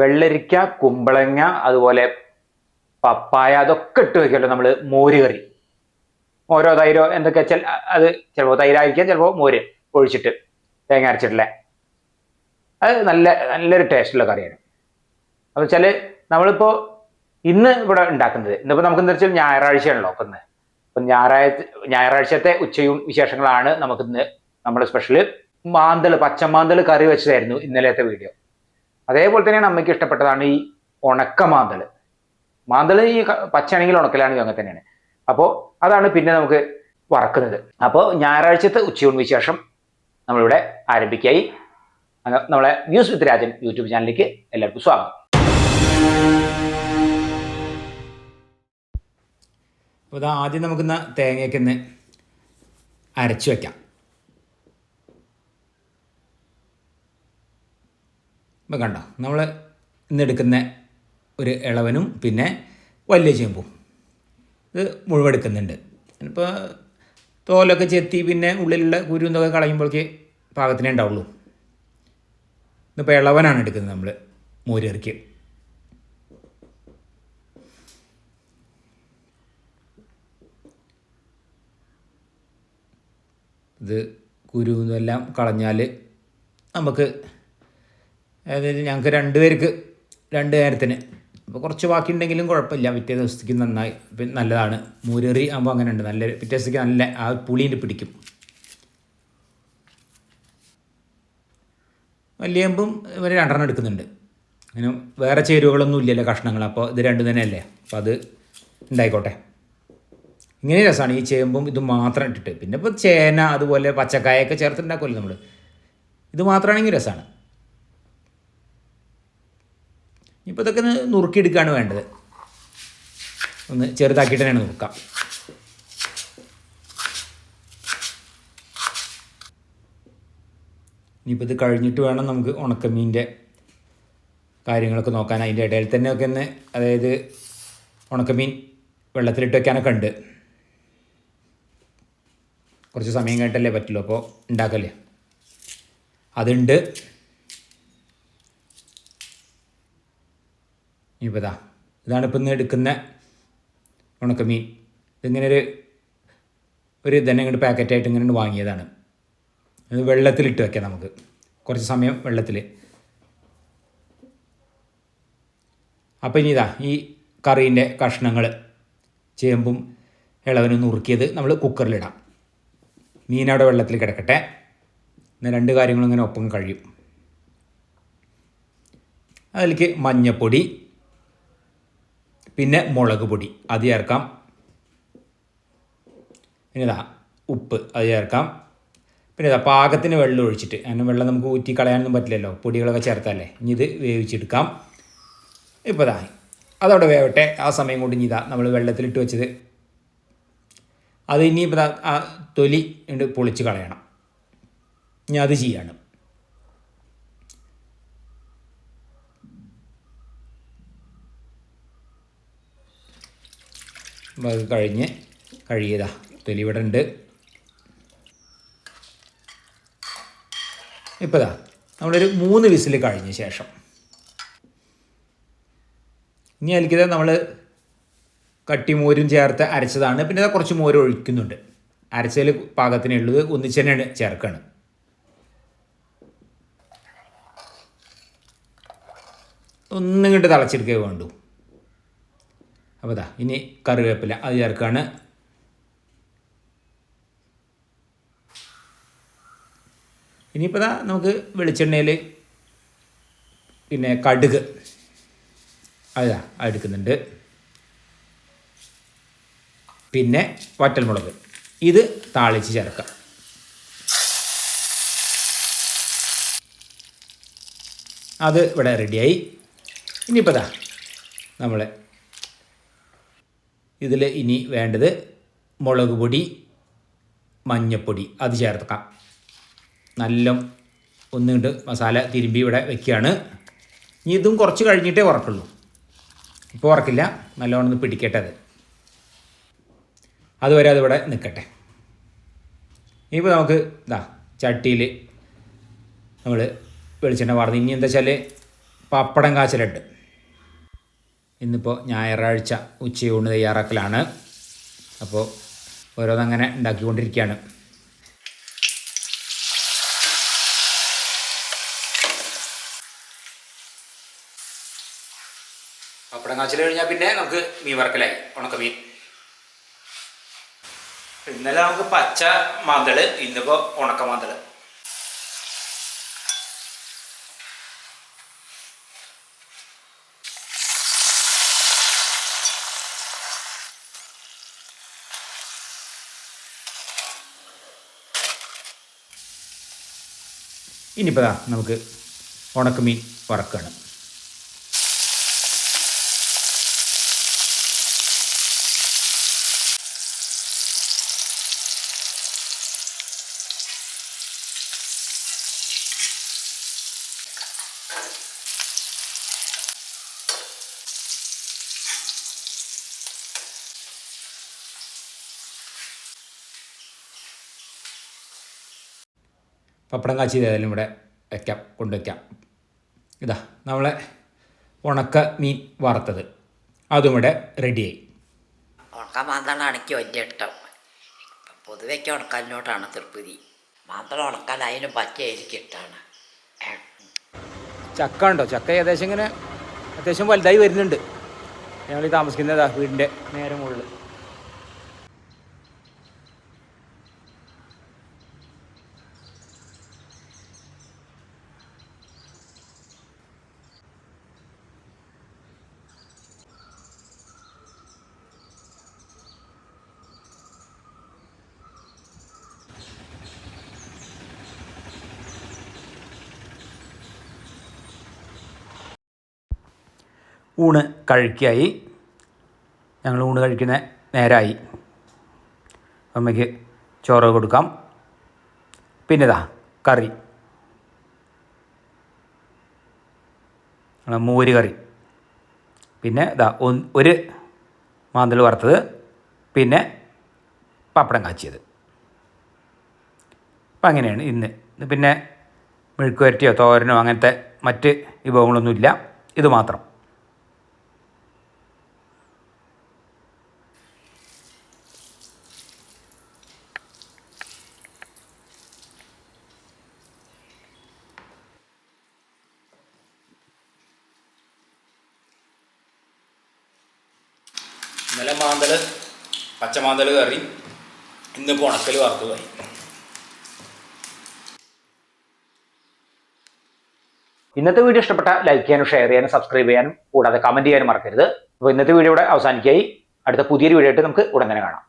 വെള്ളരിക്ക കുമ്പളങ്ങ അതുപോലെ പപ്പായ അതൊക്കെ ഇട്ട് വെക്കുമല്ലോ നമ്മൾ മോര് കറി. ഓരോ തൈരോ എന്തൊക്കെ വെച്ചാൽ അത് ചിലപ്പോൾ തൈരായിരിക്കാം ചിലപ്പോൾ മോര് ഒഴിച്ചിട്ട് തേങ്ങ അരച്ചിട്ടില്ലേ? അത് നല്ല നല്ലൊരു ടേസ്റ്റുള്ള കറിയാണ്. അപ്പോൾ വെച്ചാൽ നമ്മളിപ്പോൾ ഇന്ന് ഇവിടെ ഉണ്ടാക്കുന്നത് ഇന്നിപ്പോൾ നമുക്ക് എന്താ വെച്ചാൽ ഞായറാഴ്ചയാണല്ലോ നോക്കുന്നത് അപ്പം ഞായറാഴ്ച ഞായറാഴ്ചത്തെ ഉച്ചയും വിശേഷങ്ങളാണ് നമുക്കിന്ന് നമ്മുടെ സ്പെഷ്യൽ മാന്തൾ പച്ചമാന്തൾ കറി വെച്ചതായിരുന്നു ഇന്നലത്തെ വീഡിയോ. അതേപോലെ തന്നെയാണ് അമ്മയ്ക്ക് ഇഷ്ടപ്പെട്ടതാണ് ഈ ഉണക്ക മാന്തൾ മാന്തൾ ഈ പച്ചയാണെങ്കിൽ ഉണക്കലാണെങ്കിൽ അങ്ങനെ തന്നെയാണ്. അപ്പോൾ അതാണ് പിന്നെ നമുക്ക് വറക്കുന്നത്. അപ്പോൾ ഞായറാഴ്ചത്തെ ഉച്ചയൂൺ വിശേഷം നമ്മളിവിടെ ആരംഭിക്കായി. നമ്മളെ വ്യൂസ് വിത്ത് രാജൻ യൂട്യൂബ് ചാനലിലേക്ക് എല്ലാവർക്കും സ്വാഗതം. അപ്പോൾ ഇതാ ആദ്യം നമുക്കിന്ന് തേങ്ങയൊക്കെ ഒന്ന് അരച്ചു വയ്ക്കാം ഇപ്പം കണ്ടോ നമ്മൾ ഇന്ന് എടുക്കുന്ന ഒരു ഇളവനും പിന്നെ വലിയ ചേമ്പും. ഇത് മുഴുവൻ എടുക്കുന്നുണ്ട്. ഇപ്പോൾ തോലൊക്കെ ചെത്തി പിന്നെ ഉള്ളിലുള്ള കുരു എന്തൊക്കെ കളയുമ്പോഴേക്ക് പാകത്തിനേ ഉണ്ടാവുള്ളൂ. ഇന്നിപ്പോൾ ഇളവനാണ് എടുക്കുന്നത് നമ്മൾ മോരിറക്കി ഇത് കുരുവെല്ലാം കളഞ്ഞാൽ നമുക്ക് അതായത് ഞങ്ങൾക്ക് രണ്ട് പേർക്ക് രണ്ട് നേരത്തിന്. അപ്പോൾ കുറച്ച് ബാക്കി ഉണ്ടെങ്കിലും കുഴപ്പമില്ല. പിറ്റേ ദിവസത്തേക്ക് നന്നായി. നല്ലതാണ്. മൂരേറി ആകുമ്പോൾ അങ്ങനെ ഉണ്ട് നല്ല പിറ്റേ ദിവസത്തേക്ക് നല്ല ആ പുളിന്റെ പിടിക്കും. വലിയമ്പും ഇവർ രണ്ടെണ്ണം എടുക്കുന്നുണ്ട്. അങ്ങനെ വേറെ ചേരുവകളൊന്നും ഇല്ലല്ലോ കഷ്ണങ്ങൾ. അപ്പോൾ ഇത് രണ്ടു തന്നെ അല്ലേ അപ്പോൾ അത് ഉണ്ടായിക്കോട്ടെ ഇങ്ങനെ രസമാണ് ഈ ചേമ്പും ഇത് മാത്രം ഇട്ടിട്ട്. പിന്നെ ഇപ്പോൾ ചേന അതുപോലെ പച്ചക്കായൊക്കെ ചേർത്തുണ്ടാക്കുമല്ലോ നമ്മൾ ഇത് മാത്രമാണെങ്കിൽ രസമാണ് ഇപ്പോൾ ഇതൊക്കെ ഒന്ന് നുറുക്കിയെടുക്കുകയാണ് വേണ്ടത്. ഒന്ന് ചെറുതാക്കിയിട്ട് തന്നെയാണ് നുറുക്കാം. ഇനിയിപ്പോൾ ഇത് കഴിഞ്ഞിട്ട് വേണം നമുക്ക് ഉണക്കമീന്റെ കാര്യങ്ങളൊക്കെ നോക്കാൻ. അതിന്റെ ഇടയിൽ തന്നെ ഒക്കെ ഒന്ന് അതായത് ഉണക്കമീൻ വെള്ളത്തിലിട്ട് വയ്ക്കാനൊക്കെ ഉണ്ട്. കുറച്ച് സമയം കഴിഞ്ഞിട്ടല്ലേ പറ്റുള്ളൂ. അപ്പോൾ ഉണ്ടാക്കല്ലേ? അതുണ്ട്. ഇനിയിപ്പോൾ ഇതാ ഇതാണ് ഇപ്പം ഇന്ന് എടുക്കുന്ന ഉണക്കമീൻ. ഇതിങ്ങനെ ഒരു ഒരു ഇതന്നെ ഇങ്ങോട്ട് പാക്കറ്റായിട്ട് ഇങ്ങനെ വാങ്ങിയതാണ്. ഇത് വെള്ളത്തിലിട്ട് വെക്കാം നമുക്ക്. കുറച്ച് സമയം വെള്ളത്തിൽ അപ്പം ഇനി ഇതാ ഈ കറീന്റെ കഷ്ണങ്ങൾ ചേമ്പും ഇളവനും നുറുക്കിയത് നമ്മൾ കുക്കറിലിടാം. മീനവിടെ വെള്ളത്തിൽ കിടക്കട്ടെ. എന്നാൽ രണ്ട് കാര്യങ്ങളും ഇങ്ങനെ ഒപ്പം കഴിയും. അതിലേക്ക് മഞ്ഞപ്പൊടി പിന്നെ മുളക് പൊടി അത് ചേർക്കാം. പിന്നെ ഇതാ ഉപ്പ് അത് ചേർക്കാം. പിന്നെ ഇതാ പാകത്തിന് വെള്ളം ഒഴിച്ചിട്ട് അങ്ങനെ വെള്ളം നമുക്ക് ഊറ്റി കളയാനൊന്നും പറ്റില്ലല്ലോ പൊടികളൊക്കെ ചേർത്താലേ. ഇനി ഇത് വേവിച്ചെടുക്കാം. ഇപ്പോൾ ഇതാ അതവിടെ വേവട്ടെ. ആ സമയം കൊണ്ട് ഇനി ഇതാ നമ്മൾ വെള്ളത്തിലിട്ട് വെച്ചത്. അത് ഇനിയിപ്പോൾ ആ തൊലി ഉണ്ട് പൊളിച്ച് കളയണം. ഇനി അത് ചെയ്യാണ്. കഴിഞ്ഞ് കഴുകിയതാ. തൊലി ഇവിടെ ഉണ്ട്. ഇപ്പോൾ നമ്മളൊരു മൂന്ന് വിസിൽ കഴിഞ്ഞ ശേഷം. ഇനി അതിലേക്ക് നമ്മൾ കട്ടി മോരും ചേർത്ത് അരച്ചതാണ്. പിന്നെ കുറച്ച് മോര് ഒഴിക്കുന്നുണ്ട്. അരച്ചതിൽ പാകത്തിനുള്ളത് ഒന്നിച്ച് തന്നെയാണ് ചേർക്കുകയാണ് ഒന്നും ഇങ്ങോട്ട് തിളച്ചെടുക്കേ വേണ്ടു. അപ്പോൾ അതാ ഇനി കറിവേപ്പില. അത് ചേർക്കുകയാണ് ഇനിയിപ്പോൾ ഇതാ നമുക്ക് വെളിച്ചെണ്ണയിൽ പിന്നെ കടുക്. അതാ എടുക്കുന്നുണ്ട്. പിന്നെ വറ്റൽമുളക്. ഇത് താളിച്ച് ചേർക്കാം. അത് ഇവിടെ റെഡിയായി ഇനിയിപ്പോൾ ദാ നമ്മൾ ഇതിൽ ഇനി വേണ്ടത് മുളക് പൊടി മഞ്ഞപ്പൊടി അത് ചേർക്കാം. നല്ല ഒന്നുകൊണ്ട് മസാല തിരുമ്പി ഇവിടെ വെക്കുകയാണ്. ഇനി ഇതും കുറച്ച് കഴിഞ്ഞിട്ടേ ഉറക്കുള്ളൂ ഇപ്പോൾ ഉറക്കില്ല നല്ലോണം ഒന്ന് പിടിക്കട്ടെ അത്. അതുവരെ അതിവിടെ നിൽക്കട്ടെ ഇനിയിപ്പോൾ നമുക്ക് ഇതാ ചട്ടിയിൽ നമ്മൾ വെളിച്ചെണ്ണ വാർന്ന്. ഇനി എന്താ വെച്ചാൽ പപ്പടം കാച്ചലുണ്ട് ഇന്നിപ്പോൾ ഞായറാഴ്ച ഉച്ചയൂണ് തയ്യാറാക്കലാണ്. അപ്പോൾ ഓരോന്നങ്ങനെ ഉണ്ടാക്കിക്കൊണ്ടിരിക്കുകയാണ് പപ്പടം കാച്ചിൽ കഴിഞ്ഞാൽ പിന്നെ നമുക്ക് മീൻ വറക്കലായി. ഉണക്കമീൻ ഇന്നലെ നമുക്ക് പച്ച മാന്തൾ ഇന്നിപ്പോൾ ഉണക്ക മാന്തൾ. ഇനിയിപ്പോൾ നമുക്ക് ഉണക്കമീൻ വറക്കുകയാണ് പപ്പടം കാച്ചി ഏതായാലും ഇവിടെ വയ്ക്കാം കൊണ്ടുവയ്ക്കാം ഇതാ നമ്മളെ ഉണക്ക മീൻ വറുത്തത്. അതും ഇവിടെ റെഡിയായി ഉണക്ക മാന്തളാണ് എനിക്ക് വലിയ ഇഷ്ടം. പൊതുവെക്ക് ഉണക്കാലിനോട്ടാണ് തൃപ്തി. മാന്തളം ഉണക്കാൻ അതിന് പറ്റിയ എനിക്ക് ഇഷ്ടമാണ് ചക്ക ഉണ്ടോ? ചക്ക ഏകദേശം ഇങ്ങനെ അത്യാവശ്യം വലുതായി വരുന്നുണ്ട്. ഞങ്ങൾ ഈ താമസിക്കുന്നതാ വീടിന്റെ നേരെ മുകളിൽ. ഊണ് കഴിക്കായി. ഞങ്ങൾ ഊണ് കഴിക്കുന്ന നേരമായി അമ്മയ്ക്ക് ചോറ് കൊടുക്കാം. പിന്നെ ഇതാ കറി. മൂര് കറി. പിന്നെ ഇതാ ഒരു മാന്തൽ വറുത്തത്. പിന്നെ പപ്പടം കാച്ചിയത്. അപ്പം അങ്ങനെയാണ് ഇന്ന്. പിന്നെ മെഴുക്ക് വരട്ടിയോ തോരനോ അങ്ങനത്തെ മറ്റ് വിഭവങ്ങളൊന്നുമില്ല. ഇത് മാത്രം. ഇന്നലെ മാന്തൽ പച്ചമാന്തൽ കറി ഇന്ന് ഉണക്കൽ വറുത്തതായി ഇന്നത്തെ വീഡിയോ ഇഷ്ടപ്പെട്ട ലൈക്ക് ചെയ്യാനും ഷെയർ ചെയ്യാനും സബ്സ്ക്രൈബ് ചെയ്യാനും കൂടാതെ കമന്റ് ചെയ്യാനും മറക്കരുത്. അപ്പോൾ ഇന്നത്തെ വീഡിയോ ഇവിടെ അവസാനിക്കായി. അടുത്ത പുതിയൊരു വീഡിയോ ആയിട്ട് നമുക്ക് ഉടൻ തന്നെ കാണാം.